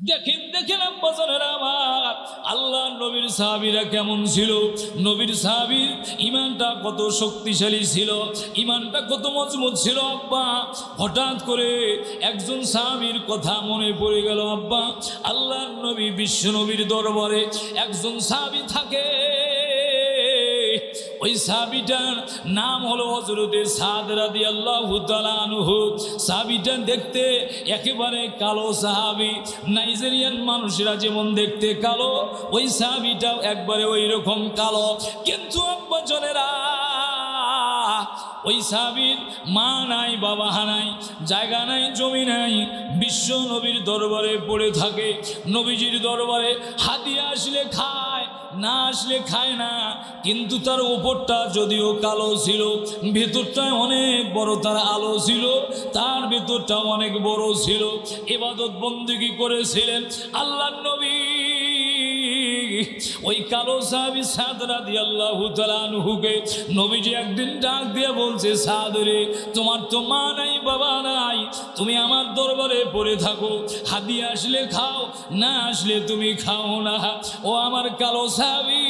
দেখেন দেখেন আব্বাসানের আমার আল্লাহ নবীর সাহাবিরা কেমন ছিল? নবীর সাহাবির ইমানটা কত শক্তিশালী ছিল? ইমানটা কত মজবুত ছিল, আব্বা? হঠাৎ করে একজন সাহাবির কথা মনে পড়ে গেল, আব্বা। আল্লাহ নবী বিশ্ব নবীর দরবারে একজন সাহাবি থাকে। ওই সাবিটার নাম হলো হজরতে সাদ রাদি আল্লাহ সাহাবিটা দেখতে একেবারে কালো সাহাবি। নাইজেরিয়ান মানুষেরা যেমন দেখতে কালো, ওই সাহাবিটাও একবারে ওই রকম কালো। কিন্তু বছরেরা ওই সাবির মা নাই, বাবা নাই, জায়গা নাই, জমি নাই, বিশ্ব নবীর দরবারে পড়ে থাকে। নবীজির দরবারে হাতিয়া আসলে খায়। না আসলে খায় না। কিন্তু তার উপরটা যদিও কালো ছিল ভেতরটায় অনেক বড় তার আলো ছিল, তার ভেতরটা অনেক বড় ছিল। এবাদত বন্দিগি করেছিলেন? আল্লাহ নবী ওই কালো সাহাবি সাদরা দিয়ে আল্লাহ তালানহুকে নবীজি একদিন ডাক দিয়ে বলছে সাদরে তোমার তো মা নাই, বাবা নাই, তুমি আমার দরবারে পড়ে থাকো, হাদিয়ে আসলে খাও, না আসলে তুমি খাও না। ও আমার কালো সাহাবি,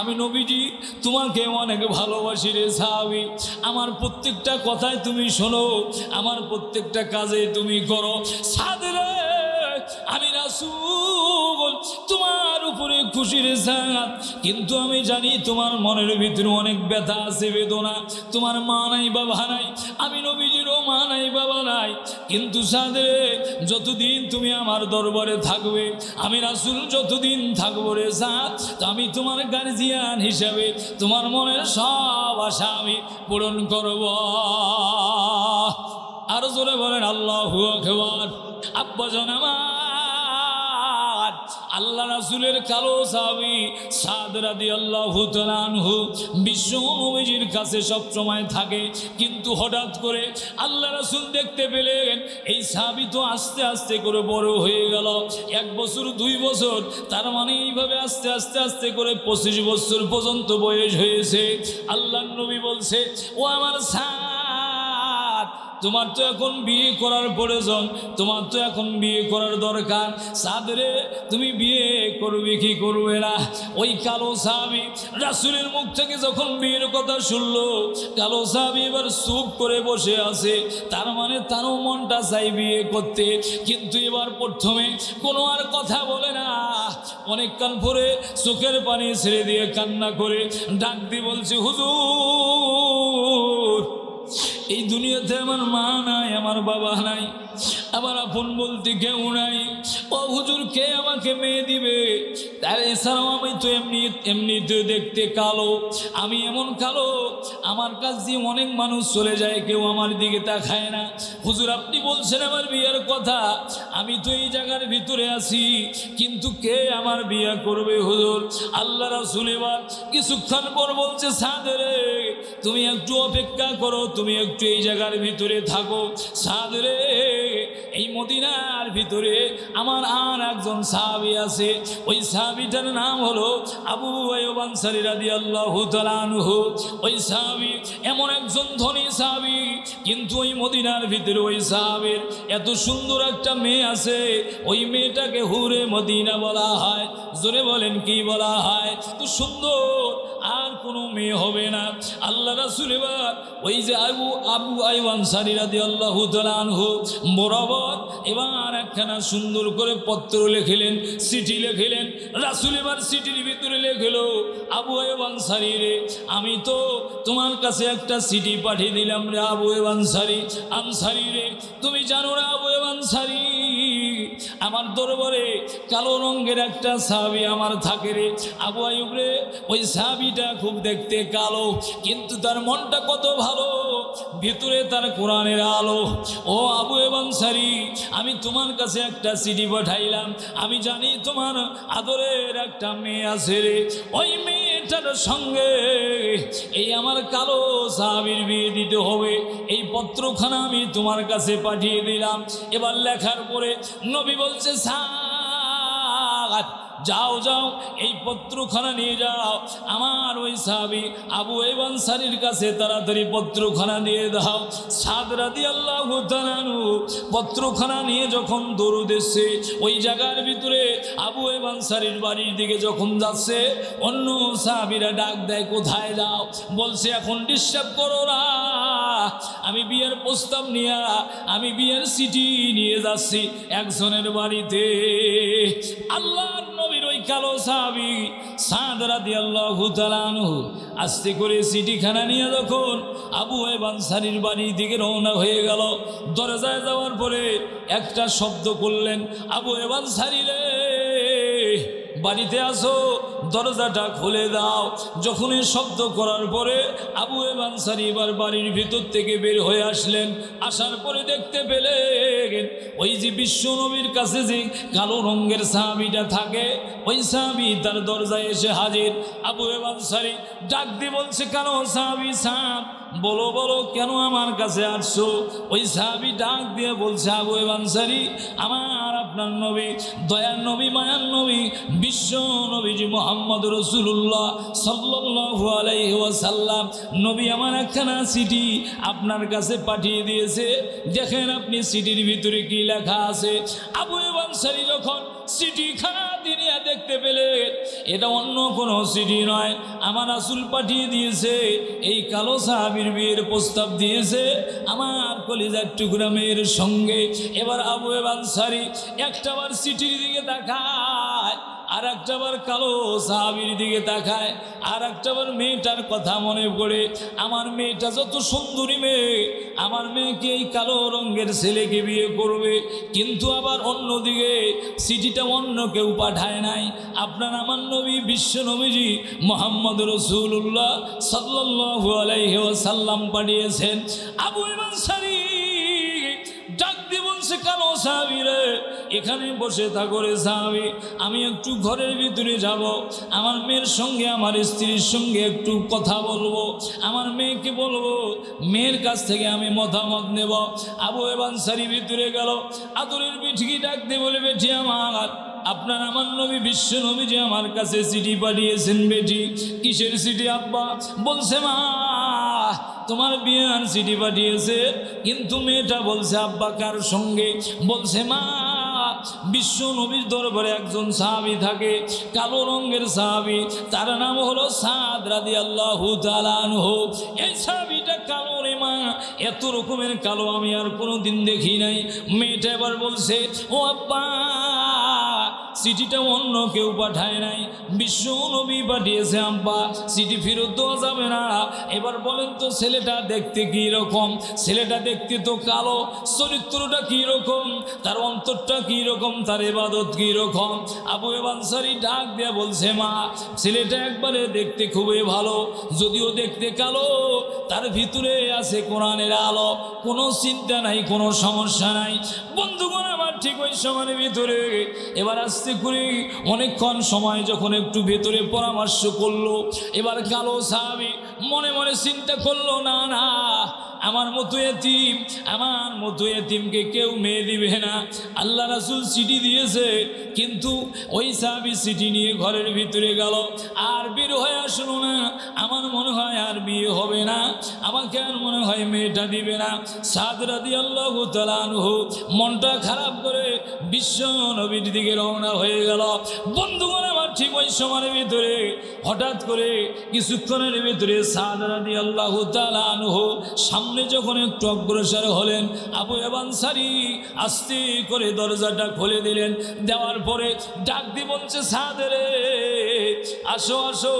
আমি নবীজি তোমাকে অনেক ভালোবাসি রে সাহাবি, আমার প্রত্যেকটা কথায় তুমি শোনো, আমার প্রত্যেকটা কাজে তুমি করো। সাদ রে, আমি উপরে খুশির সাত কিন্তু আমি জানি তোমার মনের ভিতরে অনেক ব্যথা আছে, বেদনা। তোমার মা নাই, বাবা নাই। আমি নবীজিরও মা নাই, বাবা নাই। কিন্তু সাদে, যতদিন তুমি আমার দরবারে থাকবে, আমি রাসূল যতদিন থাকব রে সাত আমি তোমার গার্জিয়ান হিসাবে তোমার মনের সব আশা আমি পূরণ করব। আরও জোরে বলেন, আল্লাহু আকবার। আব্বা আমার আল্লাহ রাসুলের কালো সাবি সাদ রাদি আল্লাহ তালানহু বিশ্ব নবীজির কাছে সব সময় থাকে। কিন্তু হঠাৎ করে আল্লাহ রাসুল দেখতে পেলেন, এই সাবি তো আস্তে আস্তে করে বড় হয়ে গেল। এক বছর, দুই বছর, তার মানে এইভাবে আস্তে আস্তে আস্তে করে পঁচিশ বছর পর্যন্ত বয়স হয়েছে। আল্লাহ নবী বলছে, ও আমার সাদ তোমার তো এখন বিয়ে করার প্রয়োজন, তোমার তো এখন বিয়ে করার দরকার। সাদরে তুমি বিয়ে করবে কি করবে না? ওই কালো সাহাবি রাসুলের মুখ থেকে যখন বিয়ের কথা শুনলো, কালো সাহাবি এবার চুপ করে বসে আছে। তার মানে তারও মনটা চাই বিয়ে করতে। কিন্তু এবার প্রথমে কোনো আর কথা বলে না। অনেকক্ষণ পরে চোখের পানি ছেড়ে দিয়ে কান্না করে ডাক দিয়ে বলছে, হুজুর এই দুনিয়াতে আমার মা নাই, আমার বাবা নাই, আমার আপন বলতে কেউ নাই। ও হুজুর, কে আমাকে মেয়ে দিবে? তার এছাড়াও আমি তো এমনি, এমনিতে দেখতে কালো, আমি এমন কালো, আমার কাছ দিয়ে অনেক মানুষ চলে যায়, কেউ আমার দিকে তাকায় না। হুজুর, আপনি বলছেন আমার বিয়ের কথা, আমি তো এই জায়গার ভিতরে আছি, কিন্তু কে আমার বিয়ে করবে হুজুর? আল্লাহ রাসুল এবার কিছুক্ষণ পর বলছে, সাদরে। তুমি একটু অপেক্ষা করো তুমি একটু এই জায়গার ভিতরে থাকো। সাদরে এই মদিনার ভিতরে আমার আর একজন সাহাবি আছে। ওই সাহাবিটার নাম হলো আবু আয়ুব আনসারী রাদিয়াল্লাহু তাআলা আনহু। ওই সাহাবি এমন একজন ধনী সাহাবি, কিন্তু ওই মদিনার ভিতরে ওই সাহাবের এত সুন্দর একটা মেয়ে আছে। ওই মেয়েটাকে হুরে মদিনা বলা হয়। জোরে বলেন, কি বলা হয়? তো সুন্দর, আর কোনো মেয়ে হবে না। আল্লাহ রাসুল এবার ওই যে আবু আবু আইব আনসারি রাদি আল্লাহ আনহু, বরাবর এবার একখানা সুন্দর করে পত্র লেখিলেন, চিঠি লেখিলেন, রাসুল এবার চিঠির ভিতরে লেখিল, আবু আইব আনসারি রে, আমি তো তোমার কাছে একটা চিঠি পাঠিয়ে দিলাম রে আবু আইব আনসারি রে, তুমি জানো রে আবু আইব আনসারি আমার দরবারে কালো রঙের একটা সাহাবি আমার থাকে রে। আবু আয়ুব রে, ওই সাহাবিটা খুব দেখতে কালো, কিন্তু তার মনটা কত ভালো। ভিতরে তার কোরআনের আলো। ও আবু এবং সারি, আমি তোমার কাছে একটা সিডি পাঠাইলাম। আমি জানি তোমার আদরের একটা মেয়ে আছে রে। ওই মেয়েটার সঙ্গে এই আমার কালো সাহাবির বিয়ে দিতে হবে। এই পত্রখানা আমি তোমার কাছে পাঠিয়ে দিলাম। এবার লেখার পরে নবী বলছে সাদ যাও যাও, এই পত্রখানা নিয়ে যাও। আমার ওই সাহাবি আবু এবান সারির কাছে তাড়াতাড়ি পত্রখানা দিয়ে দাও। সাদ রাদি আল্লাহ পত্রখানা নিয়ে যখন দৌড় এসছে, ওই জায়গার ভিতরে আবু এবান সারির বাড়ির দিকে যখন যাচ্ছে, অন্য সাহাবিরা ডাক দেয়, কোথায় যাও? বলছে, এখন ডিস্টার্ব করো না। আমি বিয়ের প্রস্তাব নিয়ে, আমি বিয়ের সিটি নিয়ে যাচ্ছি একজনের বাড়িতে। আল্লাহর নবীর ওই কালো সাহাবি সাদ রাদি আল্লাহ আস্তে করে সিটিখানা নিয়ে যখন আবু বানসারির বাড়ির দিকে রওনা হয়ে গেল, দরজায় যাওয়ার পরে একটা শব্দ করলেন, আবু বানসারি রে। বাড়িতে আসো, দরজাটা খুলে দাও। যখনই শব্দ করার পরে আবু এবানসারি এবার বাড়ির ভিতর থেকে বের হয়ে আসলেন। আসার পরে দেখতে পেলেন, ওই যে বিশ্ব নবীর কাছে যে কালো রঙের সাহাবিটা থাকে, ওই সাহাবি তার দরজায় এসে হাজির। আবু এবানসারি ডাক দিয়ে বলছে কালো সাহাবি সাহাব? বলো বলো, কেন আমার কাছে আসছো? ওই সাহাবি ডাক দিয়ে বলছে, আবু এবানসারি আমার আপনার নবী, দয়ার নবী, মায়ার নবী, বিশ্ব নবীজি মোহাম্মদ রসুল্লাহ সাল্লাল্লাহু আলাইহি ওয়াসাল্লাম, নবী আমার একখানা সিটি আপনার কাছে পাঠিয়ে দিয়েছে। দেখেন আপনি সিটির ভিতরে কি লেখা আছে। আবু এবানসারি যখন সিটিখানা দিনিয়া দেখতে পেলেন এটা অন্য কোনো সিটি নয়। আমার আসুল পাঠিয়ে দিয়েছে, এই কালো সাহাবির বিয়ের প্রস্তাব দিয়েছে, আমার কলিজার টুকরামের সঙ্গে। এবার আবু এবানসারি একটাবার সিটির দিকে তাকায়। আর একটা একটাবার কালো সাহাবির দিকে তাকায় আর একটা একটাবার মেয়েটার কথা মনে পড়ে, আমার মেয়েটা যত সুন্দরী মেয়ে, আমার মেয়েকে এই কালো রঙের ছেলেকে বিয়ে করবে? কিন্তু আবার অন্যদিকে সিটিটা অন্য কেউ পাঠায় নাই। আপনার আমার নবী, বিশ্ব নবীজি মোহাম্মদ রসুল্লাহ সাল্লাহ আলাইসাল্লাম পাঠিয়েছেন, আবু ইমান সারি বলছে কালো সাহাবি রে এখানে বসে থাকো রে সাহাবি, আমি একটু ঘরের ভিতরে যাব, আমার মেয়ের সঙ্গে, আমার স্ত্রীর সঙ্গে একটু কথা বলব, আমার মেয়েকে বলব, মেয়ের কাছ থেকে আমি মতামত নেব। আবু এবান সারি ভিতরে গেল, আদরের বিঠিকি ডাকতে বলে বেঠি আমার, আপনার আমার নবী, বিশ্ব নবী যে আমার কাছে সিটি পাঠিয়েছেন বেটি, কিসের সিটি আব্বা? বলছে, মা তোমার বিয়ার সিটি পাঠিয়েছে, কিন্তু মেয়েটা বলছে, আব্বা, কার সঙ্গে? বলছে, মা, বিশ্ব নবীর দরবারে একজন সাহাবি থাকে, কালো রঙের সাহাবি। তার নাম হলো সাদ রাদি আল্লাহ হোক এই সাহাবিটা কালো রে মা, এত রকমের কালো আমি আর কোনো দিন দেখি নাই। মেয়েটা এবার বলছে, ও আব্বা চিঠিটা অন্য কেউ পাঠায় নাই। বিশ্ব নবী পাঠিয়েছে আব্বা, চিঠি ফেরত দেওয়া যাবে না। এবার বলেন তো, ছেলেটা দেখতে কি রকম? ছেলেটা দেখতে তো কালো, চরিত্রটা কি রকম? তার অন্তরটা কি রকম? তার এবাদত কি রকম? আবু এবানসারি ডাক দেয়া বলছে, মা, ছেলেটা একবারে দেখতে খুবই ভালো, যদিও দেখতে কালো, তার ভিতরে আছে কোরআনের আলো। কোনো চিন্তা নাই, কোনো সমস্যা নাই। বন্ধুগণ, আমার ঠিক ওই সময়ের ভিতরে। এবার আসতে করে অনেকক্ষণ সময় যখন একটু ভেতরে পরামর্শ করল, এবার কালো সাহাবি মনে মনে চিন্তা করল, না না আমার মতো এতিম, আমার মতো এতিমকে কেউ মেয়ে দিবে না। আল্লাহ রাসুল সিটি দিয়েছে, কিন্তু ওই সাহাবি সিটি নিয়ে ঘরের ভিতরে গেল। আর বের হয়ে আসলো না। আমার মনে হয় আর বিয়ে হবে না। আমাকে আর মনে হয় মেয়েটা দিবে না। সাদরা দিয়ে আল্লাহ তালানহ মনটা খারাপ করে বিশ্ব নবীর দিকে রওনা হয়ে গেল। বন্ধুগণ ঠিক ওই সময়ের ভিতরে হঠাৎ করে কিছুক্ষণের ভিতরে দিয়ে আল্লাহ তালানহ সামনে যখন একটু অগ্রসর হলেন, আবু এবানসারি আস্তে করে দরজাটা খুলে দিলেন। দেওয়ার পরে ডাক দি বলছে সাদরে আসো আসো।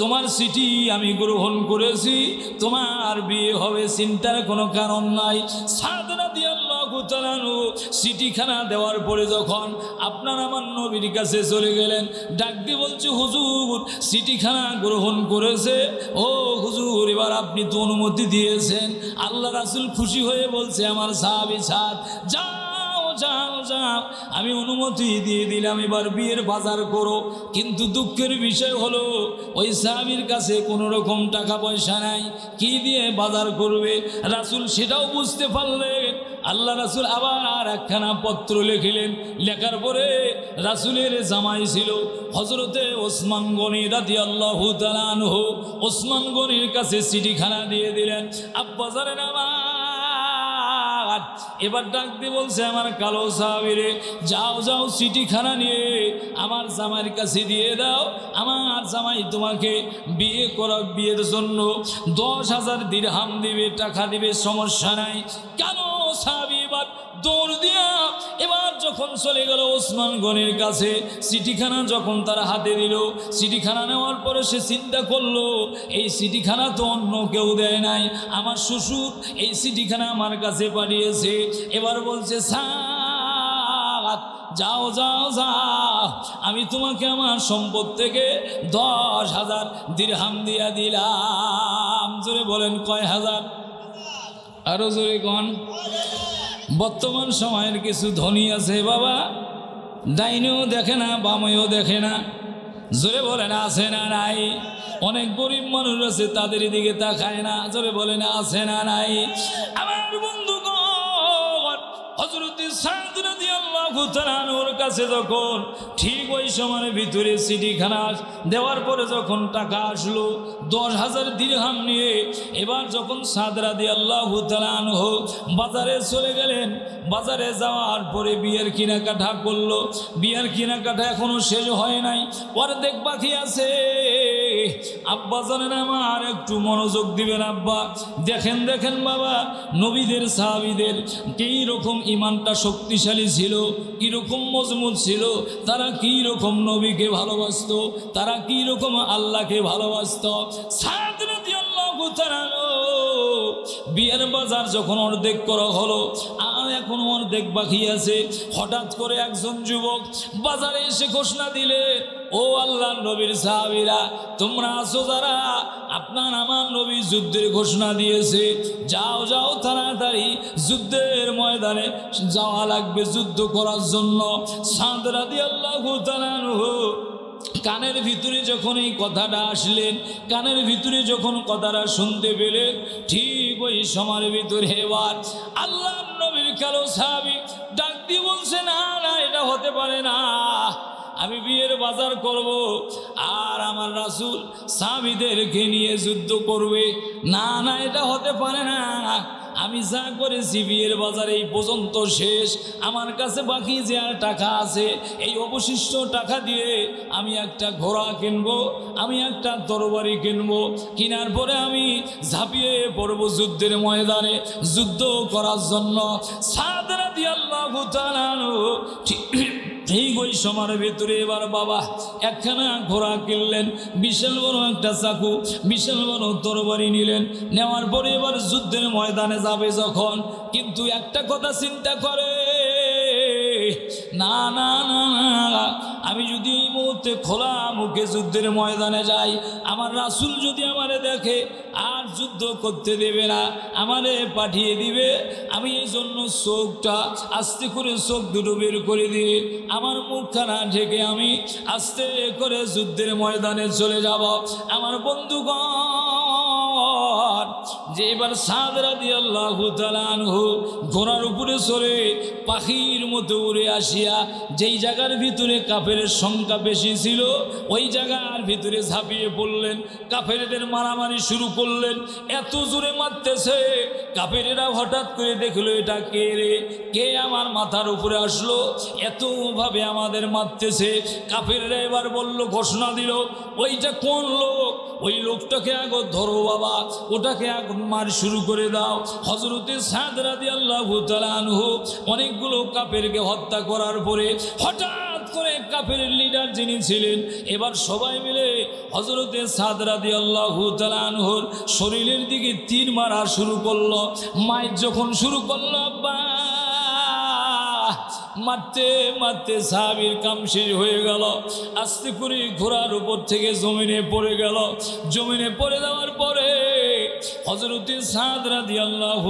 তোমার সিটি আমি গ্রহণ করেছি। তোমার বিয়ে হবে, চিন্তার কোনো কারণ নাই। সাদরা দিয়ে আল্লাহ সিটিখানা দেওয়ার পরে যখন আপনার আমার নবীর কাছে চলে গেলেন, ডাক দিয়ে বলছে, হুজুর, সিটিখানা গ্রহণ করেছে? ও হুজুর, এবার আপনি তো অনুমতি দিয়েছেন। আল্লাহ রাসুল খুশি হয়ে বলছে, আমার সাহাবি সাদ, যাও যাও যাও, আমি অনুমতি দিয়ে দিলাম, এবার বিয়ের বাজার করো। কিন্তু দুঃখের বিষয় হলো, ওই সাহাবির কাছে কোনো রকম টাকা পয়সা নাই, কি দিয়ে বাজার করবে? রাসুল সেটাও বুঝতে পারলেন। আল্লাহ রাসুল আবার আর একখানা পত্র লিখিলেন। লেখার পরে রাসুলের জামাই ছিল হজরতে ওসমান গনি রাতি আল্লাহ ওসমান গনির কাছে চিঠিখানা দিয়ে দিলেন আব্বাজারের আমার? এবার ডাক দিয়ে বলছে, আমার কালো সাহাবিরে, যাও যাও চিঠিখানা নিয়ে আমার জামাইয়ের কাছে দিয়ে দাও। আমার জামাই তোমাকে বিয়ে করা বিয়ের জন্য দশ হাজার দিরহাম দিবে, টাকা দিবে, সমস্যা নাই। কেন সাহাবি এবার দৌড় দিয়া এবার যখন চলে গেল ওসমান গনির কাছে চিঠিখানা যখন তারা হাতে দিল চিঠিখানা নেওয়ার পরে সে চিন্তা করল, এই চিঠিখানা তো অন্য কেউ দেয় নাই, আমার শ্বশুর এই চিঠিখানা আমার কাছে পাঠিয়েছে। এবার বলছে, সাত, যাও যাও যাও, আমি তোমাকে আমার সম্পদ থেকে দশ হাজার দিরহাম দিয়া দিলাম। জোরে বলেন, কয় হাজার? আরও জোরে কন। বর্তমান সময়ের কিছু ধনী আছে বাবা। ডাইনেও দেখে না বামেও দেখে না। জোরে বলে না আছে না নাই? অনেক গরিব মানুষ আছে, তাদের দিকে তাকায় না। জোরে বলে না আছে না নাই? আমার বন্ধুগণ হজরত ওর কাছে যখন ঠিক ওই সময়ের ভিতরে চিঠিখানা দেওয়ার পরে যখন টাকা আসলো, দশ হাজার দিরহাম নিয়ে, এবার যখন সাদরা দিয়ে আল্লাহ হোক বাজারে চলে গেলেন, বাজারে যাওয়ার পরে বিয়ের কেনাকাটা করল। বিয়ের কেনাকাটা এখনও শেষ হয় নাই, অর্ধেক বাকি আছে। আব্বা জানেন আমার একটু মনোযোগ দিবেন আব্বা। দেখেন দেখেন বাবা, নবীদের সাহাবিদের কী রকম ইমানটা শক্তিশালী ছিল, কীরকম মজবুত ছিল, তারা কী রকম নবীকে ভালোবাসত, তারা কী রকম আল্লাহকে ভালোবাসত। বিয়ের বাজার যখন অর্ধেক করা হলো, আর এখন অর্ধেক বাকি আছে, হঠাৎ করে একজন যুবক বাজারে এসে ঘোষণা দিলে ও আল্লাহ নবীর সাহাবিরা, তোমরা আসো যারা, আপনার আমার নবী যুদ্ধের ঘোষণা দিয়েছে। যাও যাও তাড়াতাড়ি যুদ্ধের ময়দানে যাওয়া লাগবে যুদ্ধ করার জন্য। সাঁতরা দিয়ে আল্লাহ কানের ভিতরে যখন এই কথাটা আসলেন, কানের ভিতরে যখন কথাটা শুনতে পেলেন, ঠিক ওই সময়ের ভিতরে এবার আল্লাহ নবীর কালো সাহাবি ডাক দিয়ে বলছে, না না, এটা হতে পারে না। আমি বিয়ের বাজার করব, আর আমার রাসুল স্বামীদেরকে নিয়ে যুদ্ধ করবে। না না, এটা হতে পারে না। আমি যা করেছি বিয়ের বাজার এই পর্যন্ত শেষ। আমার কাছে বাকি যে আর টাকা আছে, এই অবশিষ্ট টাকা দিয়ে আমি একটা ঘোড়া কিনবো, আমি একটা তরবারি কিনবো। কেনার পরে আমি ঝাঁপিয়ে পড়ব যুদ্ধের ময়দানে। যুদ্ধ করার জন্য সাদরা দিয়ে আল্লাহ ঠিক ঠিক ওই সময়ের ভেতরে এবার বাবা একখানা ঘোড়া কিনলেন, বিশাল বড় একটা চাকু, বিশাল বড় তরবারি নিলেন। নেওয়ার পরে এবার যুদ্ধের ময়দানে যাবে যখন। কিন্তু একটা কথা চিন্তা করে না না না আমি যদি এই মুহূর্তে খোলা মুখে যুদ্ধের ময়দানে যাই, আমার রাসুল যদি আমারে দেখে, আর যুদ্ধ করতে দেবে না, আমারে পাঠিয়ে দিবে, আমি এই জন্য চোখটা আস্তে করে চোখ দুটো বের করে দিয়ে আমার মুখখানা ঢেকে আমি আস্তে করে যুদ্ধের ময়দানে চলে যাব। আমার বন্ধুগণ যে এবার সাদরা দিয়ে আল্লাহ তালানহু ঘোড়ার উপরে সরে পাখির মতো উড়ে আসিয়া যেই জায়গার ভিতরে কাফের সংখ্যা বেশি ছিল, ওই জায়গার ভিতরে ঝাঁপিয়ে পড়লেন, কাফেরদের মারামারি শুরু করলেন। এত জোরে মারতেছে, কাফেরেরা হঠাৎ করে দেখল, এটা কে রে? কে আমার মাথার উপরে আসলো? এতভাবে আমাদের মারতেছে। কাফেররা এবার বলল, ঘোষণা দিল ওইটা কোন লোক? ওই লোকটাকে আগ ধরো বাবা। ওটাকে আগ মার শুরু করে দাও। হজরতে সাদরাদি আল্লাহ আনহু অনেকগুলো কাপেরকে হত্যা করার পরে হঠাৎ করে কাফের লিডার যিনি ছিলেন, এবার সবাই মিলে আল্লাহ শরীরের দিকে তীর মারা শুরু করল। মায়ের যখন শুরু করল আব্বা মারতে মারতে সাহাবির কাম শেষ হয়ে গেল। আস্তে করে ঘোড়ার উপর থেকে জমিনে পড়ে গেল। জমিনে পড়ে যাওয়ার পরে হজরতে সাদ রাদি আল্লাহ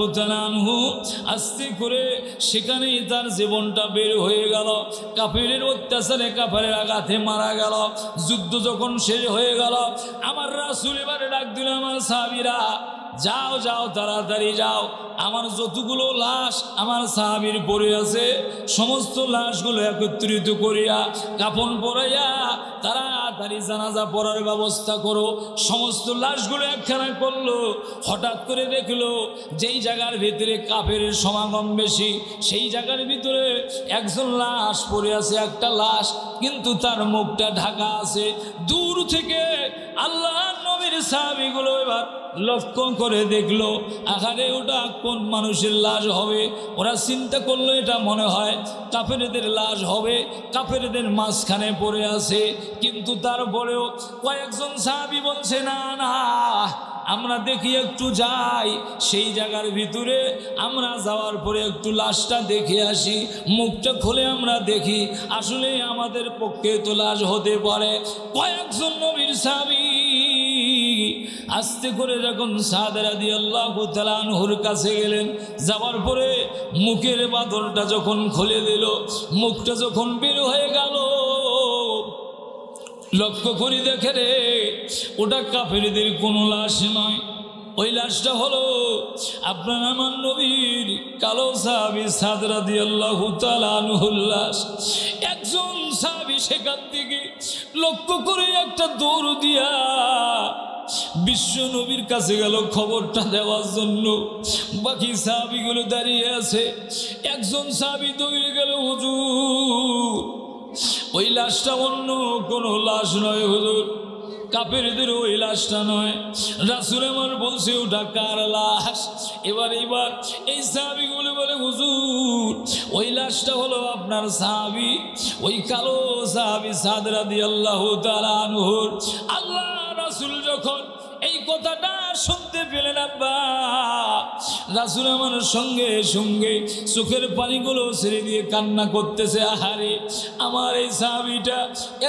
আস্তে করে সেখানেই তার জীবনটা বের হয়ে গেল। কাফেরের অত্যাচারে কাফেরের আঘাতে মারা গেল। যুদ্ধ যখন শেষ হয়ে গেল, আমার রাসুল এবারে ডাক দিল, আমার সাহাবিরা, যাও যাও, তাড়াতাড়ি যাও। আমার যতগুলো লাশ আমার সাহাবির পড়ে আছে, সমস্ত লাশগুলো একত্রিত করিয়া কাপন পরাইয়া তাড়াতাড়ি জানাজা পড়ার ব্যবস্থা করো। সমস্ত লাশগুলো একখানা করল, হঠাৎ করে দেখল যেই জায়গার ভিতরে কাফের সমাগম বেশি, সেই জায়গার ভিতরে একজন লাশ পড়ে আছে, একটা লাশ, কিন্তু তার মুখটা ঢাকা আছে। দূর থেকে আল্লাহ সাহাবিগুলো এবার লক্ষ্য করে দেখল, আহারে ওটা কোন মানুষের লাশ হবে? ওরা চিন্তা করল এটা মনে হয় কাফেরদের লাশ হবে, কাফেরদের মাঝখানে পড়ে আছে। কিন্তু তারপরেও কয়েকজন সাহাবি বলছে, না না, আমরা দেখি একটু যাই, সেই জায়গার ভিতরে আমরা যাওয়ার পরে একটু লাশটা দেখে আসি, মুখটা খুলে আমরা দেখি আসলে আমাদের পক্ষে তো লাশ হতে পারে। কয়েকজন নবীর সাবি আস্তে করে যখন সাদারা দিয়ে আল্লাহ তালানহুর কাছে গেলেন, যাওয়ার পরে মুখের বাদলটা যখন খুলে দিল, মুখটা যখন বের হয়ে গেল, লক্ষ্য করি দেখে রে, ওটা কাফেরদের কোনো লাশ নয়। ওই লাশটা হলো আপনার আমার নবীর কালো সাহাবি সাদরা দিয়ে আল্লাহ লাশ। একজন সাহাবি সেখান থেকে লক্ষ্য করে একটা দৌড় দিয়া বিশ্ব নবীর কাছে গেল খবরটা দেওয়ার জন্য। বাকি সাহাবিগুলো দাঁড়িয়ে আছে। একজন সাহাবি দৌড়ে গেল, হুজুর, ওই লাশটা অন্য কোনো লাশ নয় হুজুর। কাপেরদের ওই লাশটা নয়। রাসুল আমার বলছে, ওটা কার লাশ? এবার এবার এই সাহাবিগুলো বলে, হুজুর, ওই লাশটা হলো আপনার সাহাবি, ওই কালো সাহাবি সাদরা দিয়ে আল্লাহ তালানহুর আল্লাহ রাসুল যখন এই কথাটা শুনতে পেলেন, আব্বা, রাসুল আমার সঙ্গে সঙ্গে চোখের পানিগুলো ছেড়ে দিয়ে কান্না করতেছে। আহারে, আমার এই সাহাবিটা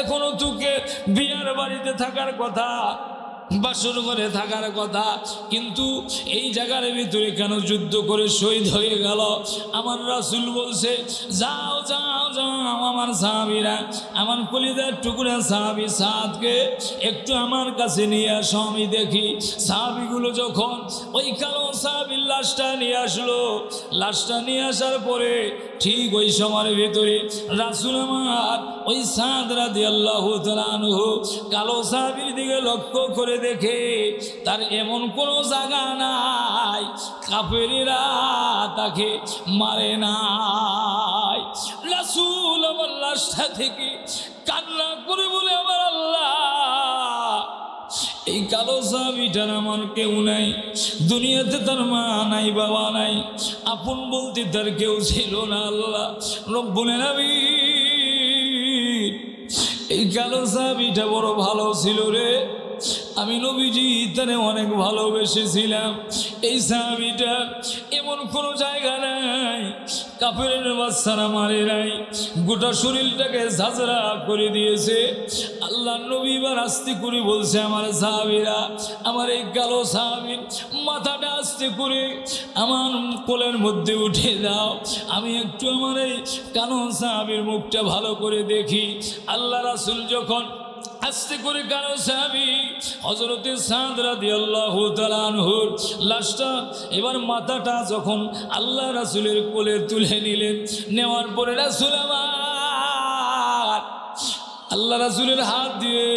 এখনও তোকে বিয়ার বাড়িতে থাকার কথা। বাসর করে থাকার কথা, কিন্তু এই জায়গার ভিতরে কেন যুদ্ধ করে শহীদ হয়ে গেল? আমার রাসুল বলছে, যাও যাও যাও, আমার সাহাবিরা, আমার কলিদার টুকরা সাহাবি সাদকে একটু আমার কাছে নিয়ে আসো, আমি দেখি। সাহাবিগুলো যখন ওই কালো সাহাবির লাশটা নিয়ে আসলো, লাশটা নিয়ে আসার পরে ঠিক ওই সময়ের ভিতরে রাসুল আমার ওই সাদ রাদি আল্লাহ কালো সাহাবির দিকে লক্ষ্য করে দেখে তার এমন কোনো জায়গা নাই। কাফেরেরা তাকে মারে নাই। রাসুল আমার লাশটা থেকে কান্না করে বলে, আমার আল্লাহ, এই কালো সাহাবিটার আমার কেউ নাই, দুনিয়াতে তার মা নাই, বাবা নাই, আপন বলতে তার কেউ ছিল না, আল্লাহ, রব্বুল আলামিন। এই কালো সাহাবিটা বড় ভালো ছিল রে। আমি নবীজি তারে অনেক ভালোবেসেছিলাম। এই সাহাবিটা এমন কোনো জায়গা নাই কাপের বাচ্চারা মারে নাই, গোটা শরীরটাকে ঝাঁঝরা করে দিয়েছে। আল্লাহ নবী এবার আস্তে করে বলছে, আমার সাহাবিরা, আমার এই কালো সাহাবির মাথাটা আস্তে করে আমার কোলের মধ্যে উঠে দাও। আমি একটু আমার এই কালো সাহাবির মুখটা ভালো করে দেখি। আল্লাহ রাসুল যখন আস্তে করে কারও সাহাবি হজরতে সাদরা দিয়াল্লাহু তালানহুর লাশটা, এবার মাথাটা যখন আল্লাহ রাসুলের কোলে তুলে নিলেন, নেওয়ার পরে রাসুল আমার, আল্লাহ রাসুলের হাত দিয়ে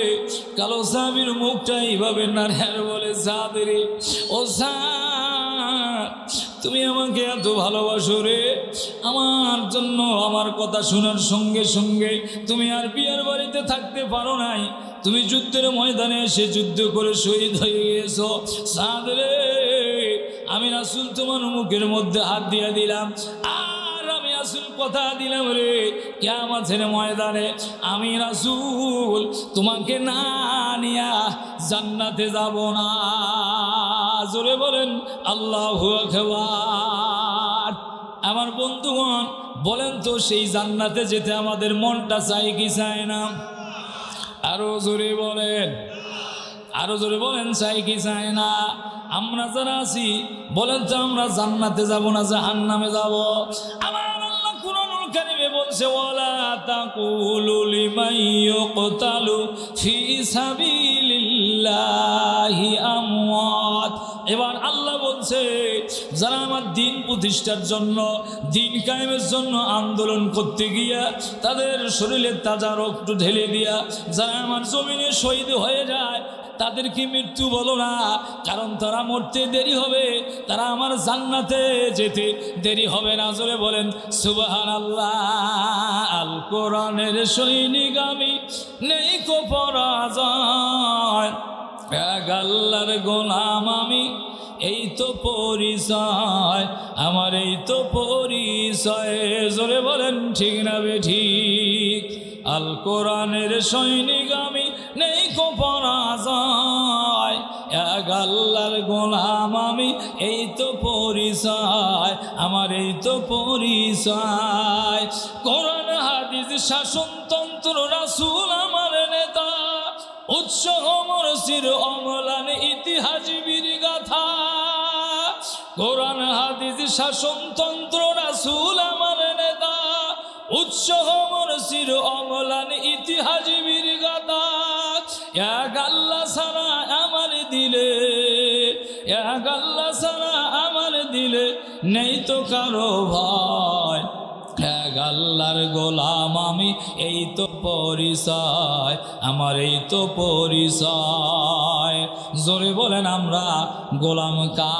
কালো সাহাবির মুখটা এইভাবে নাড়ার বলে সাদরে ও সাদ তুমি আমাকে এত ভালোবাসো রে। আমার জন্য আমার কথা শোনার সঙ্গে সঙ্গে তুমি আর বিয়ের বাড়িতে থাকতে পারো নাই। তুমি যুদ্ধের ময়দানে এসে যুদ্ধ করে শহীদ হয়ে গেছো সাদ রে, আমি রাসুল তোমার মুখের মধ্যে হাত দিয়ে দিলাম। আর আমি রাসুল কথা দিলাম রে কেমন ময়দানে আমি রাসুল তোমাকে না নিয়া জান্নাতে যাব না। জোরে বলেন, আল্লাহ আমার বন্ধুগণ, বলেন তো, সেই জান্নাতে যেতে আমাদের মনটা চাই কি চায় না? আরও জোরে বলেন, আরও জোরে বলেন চাই কি চায় না? আমরা যারা আছি, বলেন তো, আমরা জান্নাতে যাব না, জাহান্নামে যাব? আমার আল্লাহ কুরআনুল কারিমে বলছে, ওয়ালা এবার আল্লাহ বলছে, যারা আমার দিন প্রতিষ্ঠার জন্য, দিন কায়েমের জন্য আন্দোলন করতে গিয়া তাদের শরীরে তাজা রক্ত ঢেলে দিয়া, যারা আমার জমিনে শহীদ হয়ে যায় তাদের কি মৃত্যু বলো না, কারণ তারা মরতে দেরি হবে, তারা আমার জান্নাতে যেতে দেরি হবে না। জোরে বলেন সুবাহান আল্লাহ আল কোরআনের সৈনিক আমি, নেই কো পরাজয়। আল্লাহর গোলাম আমি, এই তো পরিচয়, আমার এই তো পরিচয়। জোরে বলেন, ঠিক না বে ঠিক? আল কোরআনের সৈনিক আমি, নেই কো পরাজয়। এক আল্লাহর গোলাম আমি, এই তো পরিচয়, আমার এই তো পরিচয়। কোরআন, হাদিস, শাসনতন্ত্র, রাসুল, আমার নেতা উৎসাহ মরসির অমলান ইতিহাস বীর গাথা কোরআন, হাদিস শাসনতন্ত্র রাসূল, আমার নেতা। উৎসাহ মরসির অমলান ইতিহাস বীর গাথা এক আল্লাহ সারা আমার দিলে, এক আল্লাহ সারা আমার দিলে নেই তো কারও ভয়। এক আল্লাহর গোলাম আমি, এই তো পরিচয় আমার এই তো পরিচয়। জোরে বলেন আমরা গোলাম কা